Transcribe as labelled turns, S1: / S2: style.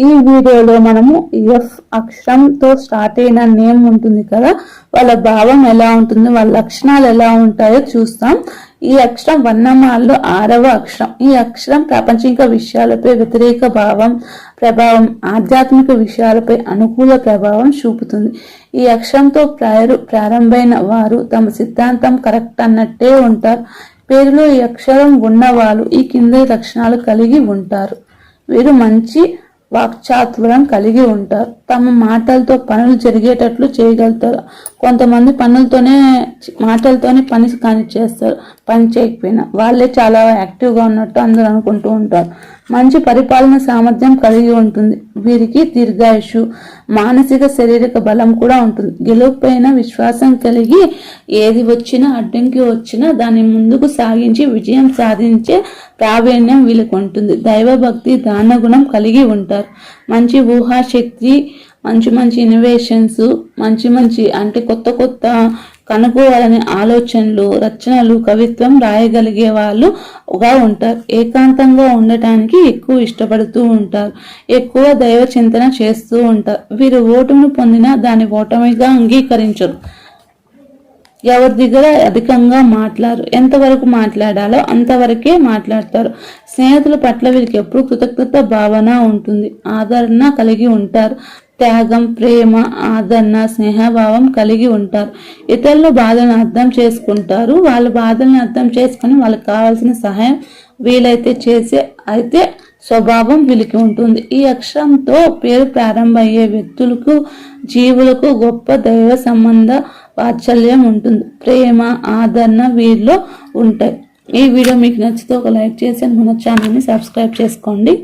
S1: ఈ వీడియోలో మనము ఎఫ్ అక్షరంతో స్టార్ట్ అయిన నేమ్ ఉంటుంది కదా వాళ్ళ భావం ఎలా ఉంటుంది వాళ్ళ లక్షణాలు ఎలా ఉంటాయో చూస్తాం. ఈ అక్షరం వర్ణమాలలో ఆరవ అక్షరం. ఈ అక్షరం ప్రాపంచిక విషయాలపై వ్యతిరేక భావం ప్రభావం ఆధ్యాత్మిక విషయాలపై అనుకూల ప్రభావం చూపుతుంది. ఈ అక్షరంతో ప్రారు ప్రారంభమైన వారు తమ సిద్ధాంతం కరెక్ట్ అన్నట్టే ఉంటారు. పేరులో ఈ అక్షరం ఉన్నవాళ్ళు ఈ కింది లక్షణాలు కలిగి ఉంటారు. వీరు మంచి వాక్చాతురం కలిగి ఉంటారు. తమ మాటలతో పనులు జరిగేటట్లు చేయగలుగుతారు. కొంతమంది పనులతోనే మాటలతోనే పని కాని చేస్తారు. పని చేయకపోయినా. వాళ్ళే చాలా యాక్టివ్గా ఉన్నట్టు అందరూ అనుకుంటూ ఉంటారు. మంచి పరిపాలన సామర్థ్యం కలిగి ఉంటుంది. వీరికి దీర్ఘాయుషు మానసిక శారీరక బలం కూడా ఉంటుంది. గెలుపైన విశ్వాసం కలిగి ఏది వచ్చినా అడ్డంకి వచ్చినా దాన్ని ముందుకు సాగించి విజయం సాధించే ప్రావీణ్యం వీళ్ళకు ఉంటుంది. దైవభక్తి దానగుణం కలిగి ఉంటారు. మంచి ఊహాశక్తి మంచి మంచి ఇన్నోవేషన్స్ మంచి మంచి అంటే కొత్త కొత్త కనుక్కోవాలనే ఆలోచనలు రచనలు కవిత్వం రాయగలిగే వాళ్ళుగా ఉంటారు. ఏకాంతంగా ఉండటానికి ఎక్కువ ఇష్టపడుతూ ఉంటారు. ఎక్కువ దైవ చింతన చేస్తూ ఉంటారు. వీరు ఓటును పొందినా దాన్ని ఓటమిగా అంగీకరించరు. ఎవరి దగ్గర అధికంగా మాట్లాడు ఎంతవరకు మాట్లాడాలో అంతవరకే మాట్లాడతారు. స్నేహితుల పట్ల వీరికి ఎప్పుడు కృతజ్ఞత భావన ఉంటుంది. ఆదరణ కలిగి ఉంటారు. త్యాగం ప్రేమ ఆదరణ స్నేహభావం కలిగి ఉంటారు. ఇతరుల బాధలను అర్థం చేసుకుంటారు. వాళ్ళ బాధలను అర్థం చేసుకుని వాళ్ళకి కావాల్సిన సహాయం వీలైతే చేసే అయితే స్వభావం వీళ్ళకి ఉంటుంది. ఈ అక్షరంతో పేరు ప్రారంభమయ్యే వ్యక్తులకు జీవులకు గొప్ప దైవ సంబంధ వాత్సల్యం ఉంటుంది. ప్రేమ ఆదరణ వీరిలో ఉంటాయి. ఈ వీడియో మీకు నచ్చితే ఒక లైక్ చేసి మన ఛానల్ని సబ్స్క్రైబ్ చేసుకోండి.